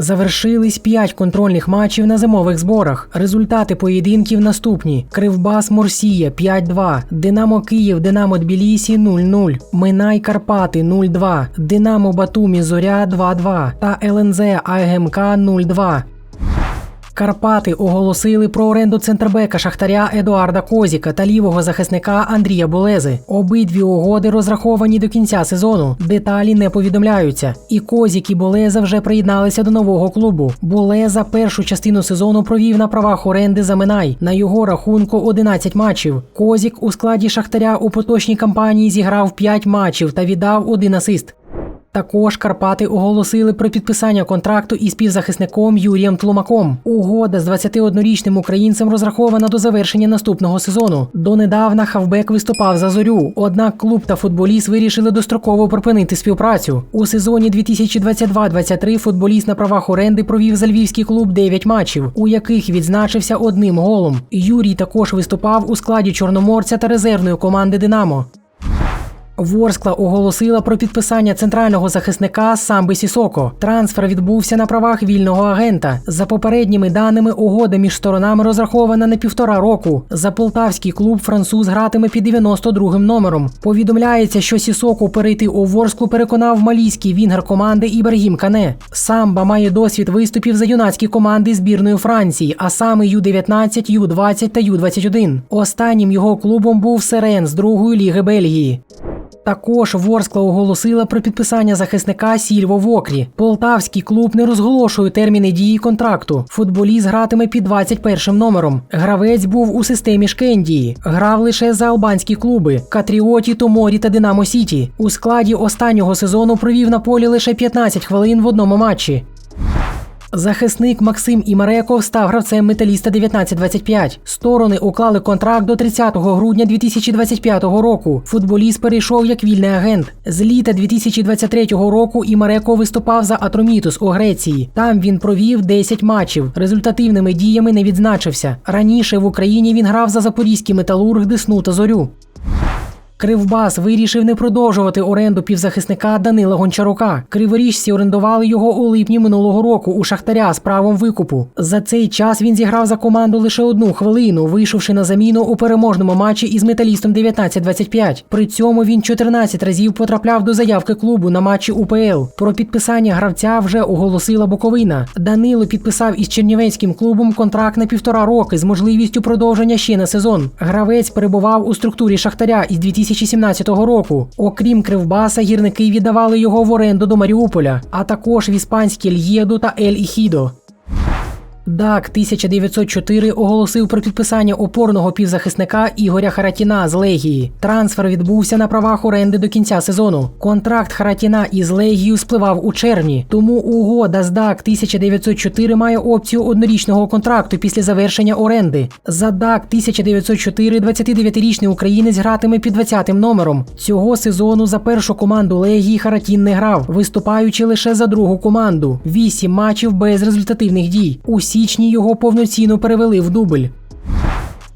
Завершились 5 контрольних матчів на зимових зборах. Результати поєдинків наступні: Кривбас Морсія 5-2, Динамо Київ, Динамо Тбілісі 0-0, Минай Карпати 0-2, Динамо Батумі Зоря 2-2 та ЛНЗ АГМК 0-2. Карпати оголосили про оренду центрбека Шахтаря Едуарда Козіка та лівого захисника Андрія Болези. Обидві угоди розраховані до кінця сезону. Деталі не повідомляються. І Козік і Болеза вже приєдналися до нового клубу. Болеза першу частину сезону провів на правах оренди за Минай. На його рахунку 11 матчів. Козік у складі Шахтаря у поточній кампанії зіграв 5 матчів та віддав один асист. Також Карпати оголосили про підписання контракту із співзахисником Юрієм Тлумаком. Угода з 21-річним українцем розрахована до завершення наступного сезону. Донедавна хавбек виступав за зорю. Однак клуб та футболіст вирішили достроково припинити співпрацю. У сезоні 2022-23 футболіст на правах оренди провів за львівський клуб 9 матчів, у яких відзначився одним голом. Юрій також виступав у складі чорноморця та резервної команди Динамо. Ворскла оголосила про підписання центрального захисника Самби Сісоко. Трансфер відбувся на правах вільного агента. За попередніми даними, угода між сторонами розрахована на півтора року. За полтавський клуб француз гратиме під 92-м номером. Повідомляється, що Сісоко перейти у Ворсклу переконав малійський вінгер команди Ібергім Кане. Самба має досвід виступів за юнацькі команди збірної Франції, а саме Ю-19, Ю-20 та Ю-21. Останнім його клубом був Серен з другої ліги Бельгії. Також Ворскла оголосила про підписання захисника Сільво Вокрі. Полтавський клуб не розголошує терміни дії контракту. Футболіст гратиме під 21 номером. Гравець був у системі Шкендії. Грав лише за албанські клуби Катріоті, Томорі та Динамо Сіті. У складі останнього сезону провів на полі лише 15 хвилин в одному матчі. Захисник Максим Імареков став гравцем металіста 1925. Сторони уклали контракт до 30 грудня 2025 року. Футболіст перейшов як вільний агент. З літа 2023 року Імареков виступав за Атромітус у Греції. Там він провів 10 матчів. Результативними діями не відзначився. Раніше в Україні він грав за запорізький металург Десну та Зорю. Кривбас вирішив не продовжувати оренду півзахисника Данила Гончарука. Криворіжці орендували його у липні минулого року у Шахтаря з правом викупу. За цей час він зіграв за команду лише одну хвилину, вийшовши на заміну у переможному матчі із металістом 19-25. При цьому він 14 разів потрапляв до заявки клубу на матчі УПЛ. Про підписання гравця вже оголосила Буковина. Данило підписав із Чернівецьким клубом контракт на півтора роки з можливістю продовження ще на сезон. Гравець перебував у структурі Шахтаря із 2000 2017 року. Окрім Кривбаса, гірники віддавали його в оренду до Маріуполя, а також в іспанські Л'єду та Ель Іхідо. ДАК 1904 оголосив про підписання опорного півзахисника Ігоря Харатіна з Легії. Трансфер відбувся на правах оренди до кінця сезону. Контракт Харатіна із Легією спливав у червні, тому угода з ДАК 1904 має опцію однорічного контракту після завершення оренди. За ДАК 1904 29-річний українець гратиме під 20-м номером. Цього сезону за першу команду Легії Харатін не грав, виступаючи лише за другу команду. Вісім матчів без результативних дій. Усі січні його повноцінно перевели в дубль.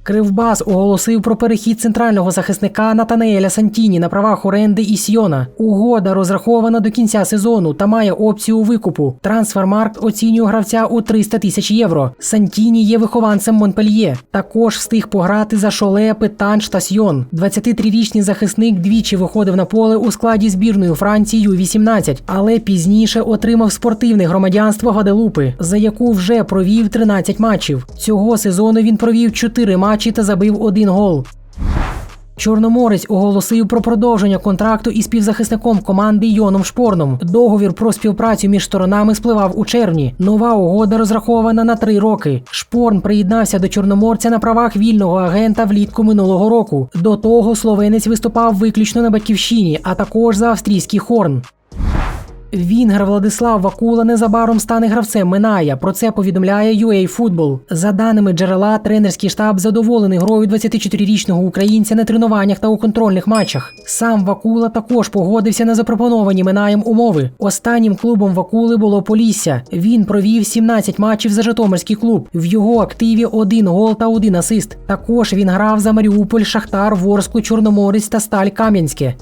Кривбас оголосив про перехід центрального захисника Натанаеля Сантіні на правах оренди і Сьйона. Угода розрахована до кінця сезону та має опцію викупу. Трансфермаркт оцінює гравця у 300 тисяч євро. Сантіні є вихованцем Монпельє. Також встиг пограти за Шоле, Петанш та Сьйон. 23-річний захисник двічі виходив на поле у складі збірної Франції Ю-18, але пізніше отримав спортивне громадянство Гаделупи, за яку вже провів 13 матчів. Цього сезону він провів 4 матчі матчі та забив один гол. Чорноморець оголосив про продовження контракту із співзахисником команди Йоном Шпорном. Договір про співпрацю між сторонами спливав у червні. Нова угода розрахована на три роки. Шпорн приєднався до Чорноморця на правах вільного агента влітку минулого року. До того словенець виступав виключно на батьківщині, а також за австрійський хорн. Вінгер Владислав Вакула незабаром стане гравцем Миная. Про це повідомляє UA Football. За даними джерела, тренерський штаб задоволений грою 24-річного українця на тренуваннях та у контрольних матчах. Сам Вакула також погодився на запропоновані Минаєм умови. Останнім клубом Вакули було Полісся. Він провів 17 матчів за Житомирський клуб. В його активі один гол та один асист. Також він грав за Маріуполь, Шахтар, Ворсклу, Чорноморець та Сталь Кам'янське.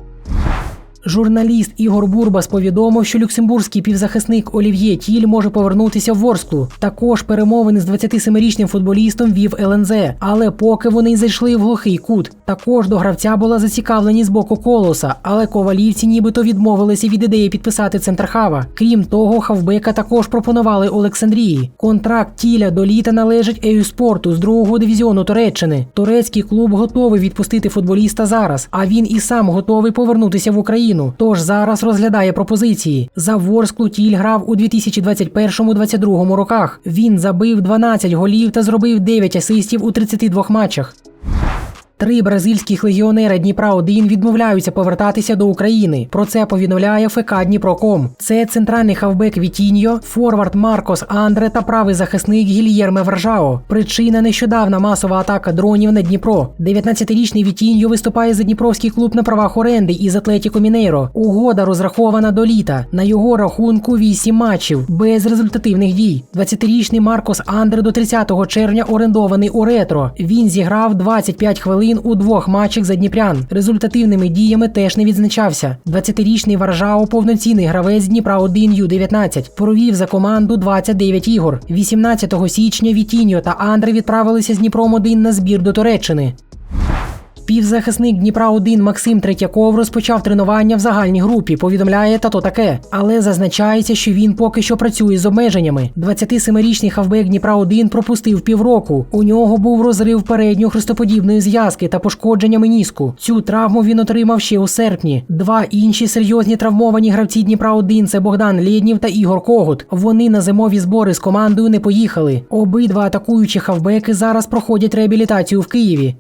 Журналіст Ігор Бурбас повідомив, що люксембурзький півзахисник Олів'є Тіль може повернутися в Ворсклу. Також перемовини з 27-річним футболістом вів ЛНЗ, але поки вони зайшли в глухий кут. Також до гравця була зацікавлені з боку колоса, але ковалівці нібито відмовилися від ідеї підписати центрхава. Крім того, хавбека також пропонували Олександрії. Контракт тіля до літа належить Еюспорту з другого дивізіону Туреччини. Турецький клуб готовий відпустити футболіста зараз, а він і сам готовий повернутися в Україну. Тож зараз розглядає пропозиції. За Ворсклу тіль грав у 2021-2022 роках. Він забив 12 голів та зробив 9 асистів у 32 матчах. Три бразильських легіонери Дніпра 1 відмовляються повертатися до України. Про це повідомляє ФК Дніпроком. Це центральний хавбек Вітіньо, форвард Маркос Андре та правий захисник Гільєрме Варжао. Причина нещодавна масова атака дронів на Дніпро. 19-річний Вітіньо виступає за Дніпровський клуб на правах оренди із Атлетіко Мінейро. Угода розрахована до літа. На його рахунку 8 матчів без результативних дій. 20-річний Маркос Андре до 30 червня орендований у ретро. Він зіграв 25 хвилин у двох матчах за Дніпрян. Результативними діями теж не відзначався. 20-річний Варжао повноцінний гравець Дніпра 1 Ю-19. Провів за команду 29 ігор. 18 січня Вітіньо та Андре відправилися з Дніпром 1 на збір до Туреччини. Півзахисник Дніпра 1 Максим Третьяков розпочав тренування в загальній групі. Повідомляє та то таке, але зазначається, що він поки що працює з обмеженнями. 27-річний хавбек Дніпра 1 пропустив півроку. У нього був розрив передньої хрестоподібної зв'язки та пошкодження меніску. Цю травму він отримав ще у серпні. Два інші серйозні травмовані гравці Дніпра 1 це Богдан Лєднів та Ігор Когут. Вони на зимові збори з командою не поїхали. Обидва атакуючі хавбеки зараз проходять реабілітацію в Києві.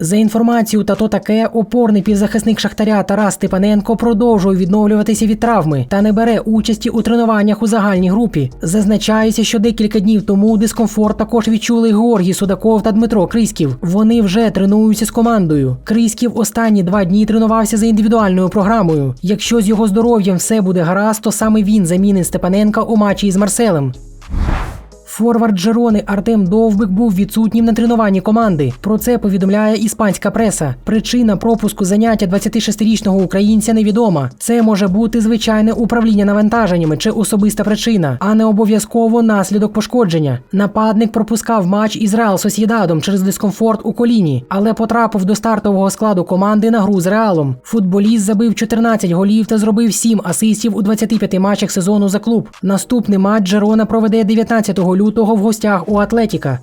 За інформацією та то таке, опорний півзахисник Шахтаря Тарас Степаненко продовжує відновлюватися від травми та не бере участі у тренуваннях у загальній групі. Зазначається, що декілька днів тому дискомфорт також відчули Георгій Судаков та Дмитро Криськів. Вони вже тренуються з командою. Криськів останні два дні тренувався за індивідуальною програмою. Якщо з його здоров'ям все буде гаразд, то саме він замінить Степаненка у матчі із Марселем. Форвард Джерони Артем Довбик був відсутнім на тренуванні команди. Про це повідомляє іспанська преса. Причина пропуску заняття 26-річного українця невідома. Це може бути звичайне управління навантаженнями чи особиста причина, а не обов'язково наслідок пошкодження. Нападник пропускав матч із Реал Сосєдадом через дискомфорт у коліні, але потрапив до стартового складу команди на гру з Реалом. Футболіст забив 14 голів та зробив 7 асистів у 25 матчах сезону за клуб. Наступний матч Джерона проведе 19 лютого лютого в гостях у Атлетіка.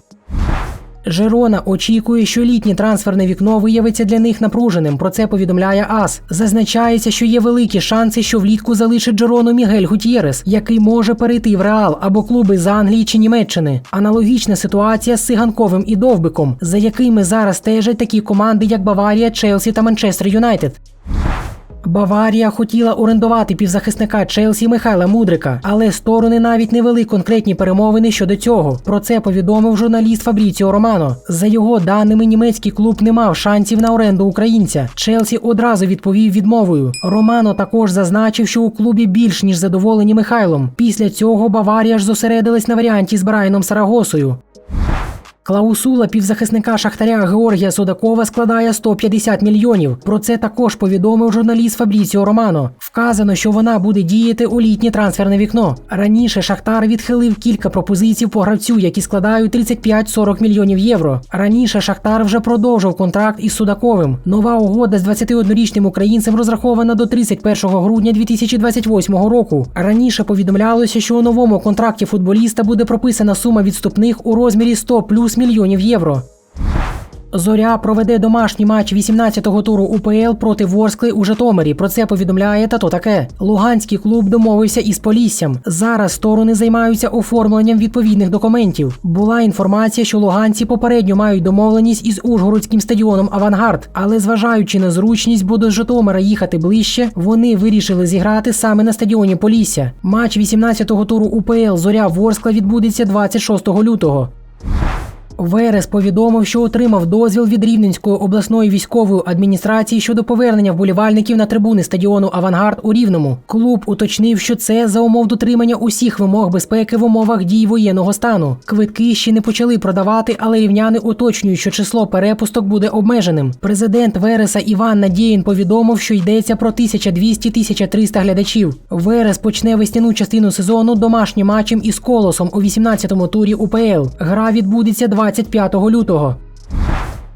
Жерона очікує, що літнє трансферне вікно виявиться для них напруженим. Про це повідомляє АС. Зазначається, що є великі шанси, що влітку залишить Джерону Мігель Гутєрес, який може перейти в Реал або клуби з Англії чи Німеччини. Аналогічна ситуація з Сиганковим і Довбиком, за якими зараз стежать такі команди, як Баварія, Челсі та Манчестер Юнайтед. Баварія хотіла орендувати півзахисника Челсі Михайла Мудрика, але сторони навіть не вели конкретні перемовини щодо цього. Про це повідомив журналіст Фабріціо Романо. За його даними, німецький клуб не мав шансів на оренду українця. Челсі одразу відповів відмовою. Романо також зазначив, що у клубі більш ніж задоволені Михайлом. Після цього Баварія ж зосередилась на варіанті з Брайаном Сарагосою. Клаусула півзахисника Шахтаря Георгія Судакова складає 150 мільйонів. Про це також повідомив журналіст Фабріціо Романо. Вказано, що вона буде діяти у літнє трансферне вікно. Раніше Шахтар відхилив кілька пропозицій по гравцю, які складають 35-40 мільйонів євро. Раніше Шахтар вже продовжив контракт із Судаковим. Нова угода з 21-річним українцем розрахована до 31 грудня 2028 року. Раніше повідомлялося, що у новому контракті футболіста буде прописана сума відступних у розмірі 100 плюс мільйонів євро. Зоря проведе домашній матч 18-го туру УПЛ проти Ворскли у Житомирі. Про це повідомляє та то таке. Луганський клуб домовився із Поліссям. Зараз сторони займаються оформленням відповідних документів. Була інформація, що луганці попередньо мають домовленість із Ужгородським стадіоном Авангард, але зважаючи на зручність, бо до Житомира їхати ближче, вони вирішили зіграти саме на стадіоні Полісся. Матч 18-го туру УПЛ Зоря Ворскла відбудеться 26 лютого. Верес повідомив, що отримав дозвіл від Рівненської обласної військової адміністрації щодо повернення вболівальників на трибуни стадіону Авангард у Рівному. Клуб уточнив, що це за умов дотримання усіх вимог безпеки в умовах дій воєнного стану. Квитки ще не почали продавати, але рівняни уточнюють, що число перепусток буде обмеженим. Президент Вереса Іван Надєїн повідомив, що йдеться про 1200-1300 глядачів. Верес почне весняну частину сезону домашнім матчем із колосом у 18-му турі УПЛ. Гра відбудеться 25 лютого.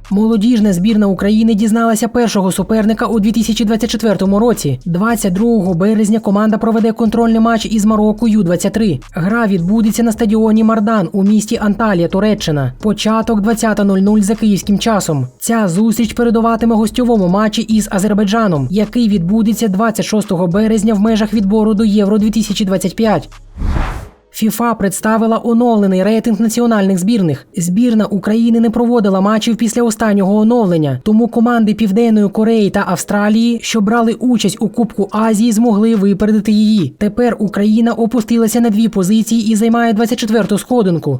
Молодіжна збірна України дізналася першого суперника у 2024 році. 22 березня команда проведе контрольний матч із Марокко Ю-23. Гра відбудеться на стадіоні Мардан у місті Анталія, Туреччина. Початок 20.00 за київським часом. Ця зустріч передуватиме гостьовому матчі із Азербайджаном, який відбудеться 26 березня в межах відбору до Євро 2025. ФІФА представила оновлений рейтинг національних збірних. Збірна України не проводила матчів після останнього оновлення, тому команди Південної Кореї та Австралії, що брали участь у Кубку Азії, змогли випередити її. Тепер Україна опустилася на дві позиції і займає 24-ту сходинку.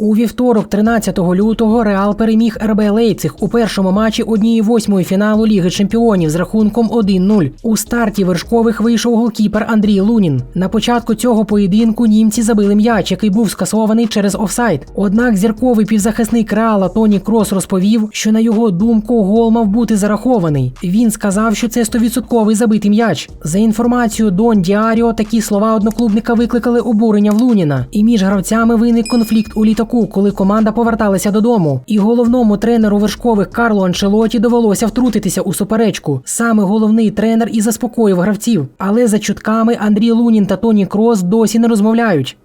У вівторок, 13 лютого, Реал переміг РБ Лейпциг у першому матчі однієї восьмої фіналу Ліги Чемпіонів з рахунком 1-0. У старті вершкових вийшов голкіпер Андрій Лунін. На початку цього поєдинку німці забили м'яч, який був скасований через офсайд. Однак зірковий півзахисник Реала Тоні Крос розповів, що на його думку гол мав бути зарахований. Він сказав, що це 100% забитий м'яч. За інформацією Дон Діаріо, такі слова одноклубника викликали обурення в Луніна, і між гравцями виник конфлікт у літаку, коли команда поверталася додому. І головному тренеру вершкових Карло Анчелоті довелося втрутитися у суперечку. Саме головний тренер і заспокоїв гравців. Але за чутками Андрій Лунін та Тоні Крос досі не розмовляють.